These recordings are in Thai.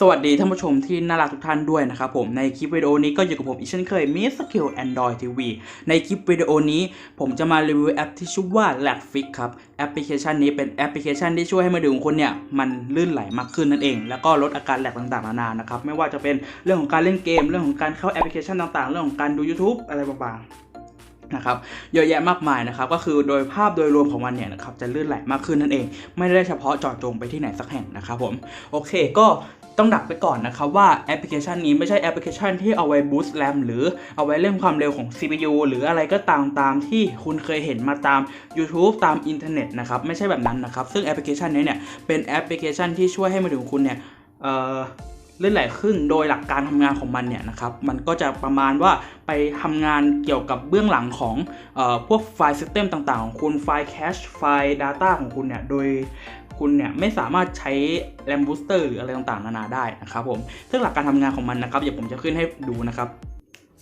สวัสดีท่านผู้ชมที่น่ารักทุกท่านด้วยนะครับผมในคลิปวิดีโอนี้ก็อยู่กับผมอีกเช่นเคยมิสกิล Android TV ในคลิปวิดีโอนี้ผมจะมารีวิวแอปที่ชื่อว่า l a g f i x ครับแอปพลิเคชันนี้เป็นแอปพลิเคชันที่ช่วยให้มือถือของคุณเนี่ยมันลื่นไหลมากขึ้นนั่นเอง แล้วก็ลดอาการแหลกต่างๆนานานะครับไม่ว่าจะเป็นเรื่องของการเล่นเกม เรื่องของการเข้าแอปพลิเคชันต่างๆ เรื่องของการดู YouTube อะไรบางๆ นะครับเยอะแยะมากมายนะครับก็คือโดยภาพโดยรวมของมันเนี่ยนะครับจะลื่นไหลมากขึ้นนั่นเอง ไม่ได้เฉพาะเจาะจงไปที่ไหนสักแห่งนะครับผมโอเคก็ต้องดักไปก่อนนะครับว่าแอปพลิเคชันนี้ไม่ใช่แอปพลิเคชันที่เอาไว้บูสต์แรมหรือเอาไว้เร่งความเร็วของ CPU หรืออะไรก็ตามตามที่คุณเคยเห็นมาตาม YouTube ตามอินเทอร์เน็ตนะครับไม่ใช่แบบนั้นนะครับซึ่งแอปพลิเคชันนี้เนี่ยเป็นแอปพลิเคชันที่ช่วยให้มือถือของคุณเนี่ยเอ่อ ลื่นไหลขึ้นโดยหลักการทำงานของมันเนี่ยนะครับมันก็จะประมาณว่าไปทำงานเกี่ยวกับเบื้องหลังของออพวกไฟล์ซิสเต็มต่างๆ ของคุณไฟล์แคชไฟล์ Data ของคุณเนี่ยโดยคุณเนี่ยไม่สามารถใช้ RAM Booster หรืออะไรต่างๆ นานาได้นะครับผมซึ่งหลักการทำงานของมันนะครับเดี๋ยวผมจะขึ้นให้ดูนะครับ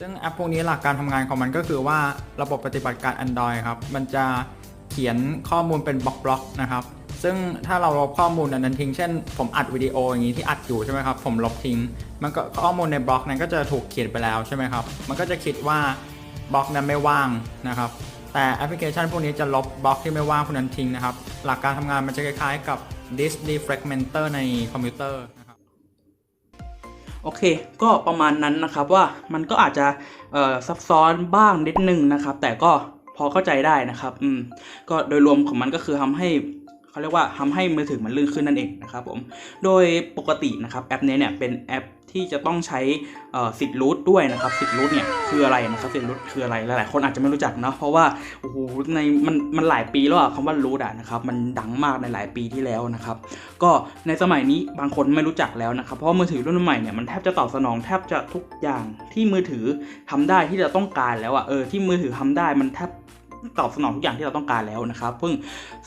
ซึ่งแอปพวกนี้หลักการทำงานของมันก็คือว่าระบบปฏิบัติการ Android ครับมันจะเขียนข้อมูลเป็นบล็อกๆนะครับ ซึ่งถ้าเราลบข้อมูลอันนั้นทิ้ง เช่น ผมอัดวิดีโออย่างนี้ที่อัดอยู่ใช่ไหมครับ ผมลบทิ้ง มันก็ข้อมูลในบล็อกนั้นก็จะถูกเขียนไปแล้วใช่ไหมครับ มันก็จะคิดว่าบล็อกนั้นไม่ว่างนะครับ แต่แอปพลิเคชันพวกนี้จะลบบล็อกที่ไม่ว่างพวกนั้นทิ้งนะครับ หลักการทำงานมันจะคล้ายๆกับ disk defragmenter ในคอมพิวเตอร์นะครับ โอเค ก็ประมาณนั้นนะครับว่ามันก็อาจจะซับซ้อนบ้างนิดนึงนะครับ แต่ก็พอเข้าใจได้นะครับ อืม ก็โดยรวมของมันก็คือทำให้ เขาเรียกว่าทำให้มือถือมันลื่นขึ้นนั่นเองนะครับผมโดยปกตินะครับแอปนี้เนี่ยเป็นแอปที่จะต้องใช้สิทธิ์รูทด้วยนะครับสิทธิ์รูทเนี่ยคืออะไรนะครับสิทธิ์รูทคืออะไรหลายๆคนอาจจะไม่รู้จักเนาะเพราะว่าโอ้โหในมันมันหลายปีแล้วอะคำว่ารูทอะนะครับมันดังมากในหลายปีที่แล้วนะครับก็ในสมัยนี้บางคนไม่รู้จักแล้วนะครับเพราะมือถือรุ่นใหม่เนี่ยมันแทบจะตอบสนองแทบจะทุกอย่างที่มือถือทำได้ที่เราต้องการแล้วอะเออที่มือถือทำได้มันแทบ ตอบสนองทุกอย่างที่เราต้องการแล้วนะครับเพิ่ง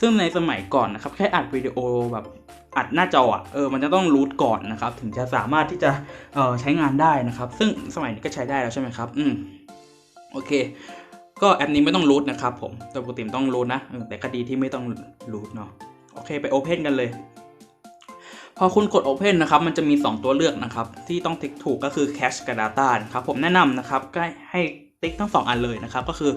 ซึ่งในสมัยก่อนนะครับแค่อัดวิดีโอแบบอัดหน้าจออะเออมันจะต้องรูทก่อนนะครับถึงจะสามารถที่จะเออใช้งานได้นะครับ ซึ่งสมัยนี้ก็ใช้ได้แล้วใช่ไหมครับ อืมโอเค ก็แอปนี้ไม่ต้องรูทนะครับผมโดยปกติมต้องรูทนะแต่ก็ดีที่ไม่ต้องรูทเนาะโอเคไปโอเพนกันเลยพอคุณกด Open นะครับ มันจะมี 2 ตัวเลือกนะครับ ที่ต้องติ๊กถูกก็คือ Cache กับ Data นะครับ ผมแนะนำนะครับก็ให้ ติ๊กทั้ง 2 อันเลยนะครับ ก็คือ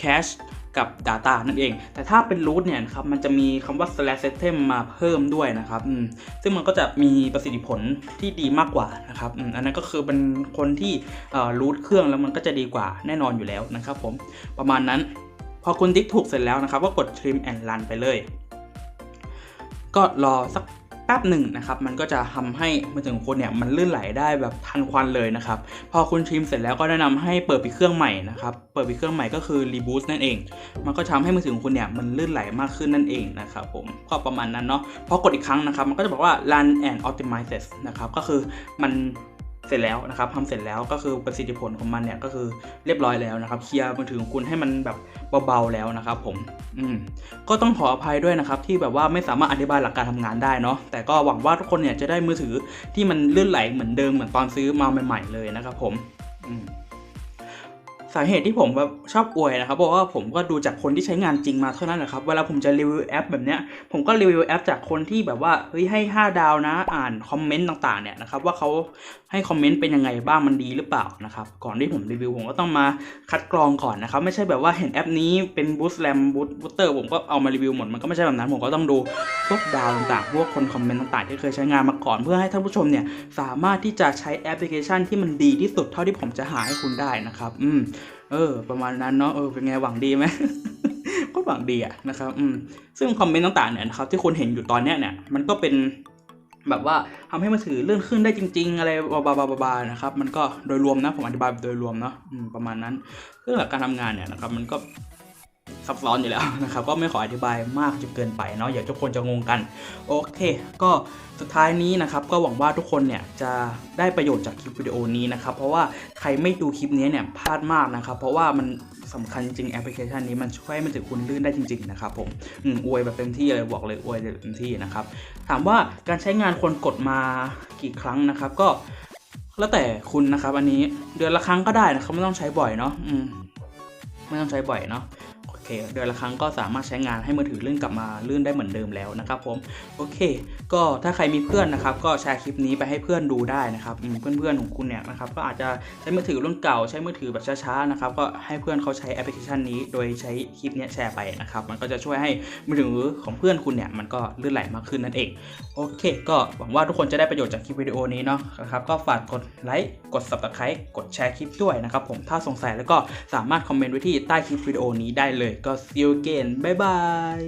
Cache กับ Data นั่นเอง แต่ถ้าเป็น root เนี่ยนะครับ มันจะมีคำว่า slash system มาเพิ่มด้วยนะครับ ซึ่งมันก็จะมีประสิทธิผลที่ดีมากกว่านะครับ อันนั้นก็คือเป็นคนที่เอ่อ root เครื่องแล้วมันก็จะดีกว่าแน่นอนอยู่แล้วนะครับผม ประมาณนั้น พอคุณติ๊กถูกเสร็จแล้วนะครับ ก็กด trim and run ไปเลย ก็รอสัก ป๊บหนึ่งนะครับมันก็จะทำให้มือถือของคุณเนี่ยมันลื่นไหลได้แบบทันควันเลยนะครับพอคุณชิมเสร็จแล้วก็แนะนำให้เปิดปิดเครื่องใหม่นะครับเปิดปิดเครื่องใหม่ก็คือรีบูตนั่นเอง มันก็ทำให้มือถือของคุณเนี่ยมันลื่นไหลมากขึ้นนั่นเองนะครับผมก็ประมาณนั้นเนาะพอกดอีกครั้งนะครับมันก็จะบอกว่า run and optimize นะครับก็คือมัน สร็จแล้วนะครับทำเสร็จแล้วก็คือประสิทธิผลของมันเนี่ยก็คือเรียบร้อยแล้วนะครับเคลียร์มือถือของคุณให้มันแบบเบาๆแล้วนะครับ ผมอืมก็ต้องขออภัยด้วยนะครับ ที่แบบว่าไม่สามารถอธิบายหลักการทำงานได้เนาะแต่ก็หวังว่าทุกคนเนี่ยจะได้มือถือที่มันลื่นไหลเหมือนเดิมเหมือนตอนซื้อมาใหม่ ๆ เลยนะครับ ผมอืม สาเหตุที่ผมแบบชอบอวยนะครับเพราะว่าผมก็ดูจากคนที่ใช้งานจริงมาเท่านั้นแหละครับเวลาผมจะรีวิวแอปแบบเนี้ยผมก็รีวิวแอปจากคนที่แบบว่าเฮ้ยให้ 5 ดาวนะอ่านคอมเมนต์ต่างๆเนี่ยนะครับว่าเขาให้คอมเมนต์เป็นยังไงบ้างมันดีหรือเปล่านะครับก่อนที่ผมรีวิวผมก็ต้องมาคัดกรองก่อนนะครับไม่ใช่แบบว่าเห็นแอปนี้เป็นบูสแรมบูสบูสเตอร์ผมก็เอามารีวิวหมดมันก็ไม่ใช่แบบนั้นผมก็ต้องดูพวกดาวต่างๆ พวกคนคอมเมนต์ต่างๆ ที่เคยใช้งานมาก่อนเพื่อให้ท่านผู้ชมเนี่ยสามารถที่จะใช้แอปพลิเคชันที่มันดีที่สุดเท่าที่ผมจะหาให้คุณได้นะครับอืม เออ ประมาณนั้นเนาะเออเป็นไงหวังดีไหมก็หวังดีอะนะครับอืมซึ่งคอมเมนต์ต่างๆเนี่ยนะครับที่คุณเห็นอยู่ตอนเนี้ยเนี่ยมันก็เป็นแบบว่าทำให้มือถือเลื่อนขึ้นได้จริง ๆ อะไรบาบาๆนะครับ มันก็โดยรวมนะผมอธิบายโดยรวมเนาะอืมประมาณนั้นเรื่องหลักการทำงานเนี่ยนะครับมันก็ ซับซ้อนอยู่แล้วนะครับก็ไม่ขออธิบายมากจนเกินไปเนาะอย่าทุกคนจะงงกัน โอเค ก็สุดท้ายนี้นะครับก็หวังว่าทุกคนเนี่ยจะได้ประโยชน์จากคลิปวิดีโอนี้นะครับเพราะว่าใครไม่ดูคลิปนี้เนี่ยพลาดมากนะครับเพราะว่ามันสำคัญจริงแอปพลิเคชันนี้มันช่วยให้มันถึงคุณลื่นได้จริงๆนะครับผมอืมอวยแบบเต็มที่เลยบอกเลยอวยเต็มที่นะครับถามว่าการใช้งานควรกดมากี่ครั้งนะครับ ก็แล้วแต่คุณนะครับอันนี้เดือนละครั้งก็ได้นะครับไม่ต้องใช้บ่อยเนาะอืมไม่ต้องใช้บ่อยเนาะ เดือนละครั้งก็สามารถใช้งานให้มือถือลื่นกลับมาลื่นได้เหมือนเดิมแล้วนะครับผมโอเค ก็ถ้าใครมีเพื่อนนะครับก็แชร์คลิปนี้ไปให้เพื่อนดูได้นะครับเพื่อนๆของคุณเนี่ยนะครับก็อาจจะใช้มือถือรุ่นเก่าใช้มือถือแบบช้าๆนะครับก็ให้เพื่อนเขาใช้แอปพลิเคชันนี้ โดยใช้คลิปนี้แชร์ไปนะครับมันก็จะช่วยให้มือถือของเพื่อนคุณเนี่ยมันก็ลื่นไหลมากขึ้นนั่นเองโอเค ก็หวังว่าทุกคนจะได้ประโยชน์จากคลิปวิดีโอนี้เนาะนะครับก็ฝากกดไลค์กด subscribe กดแชร์คลิปด้วยนะครับผมถ้าสงสัยแล้วก็สามารถคอมเมนต์ไว้ที่ใต้คลิปวิดีโอนี้ได้เลยก็ see you again บ๊ายบาย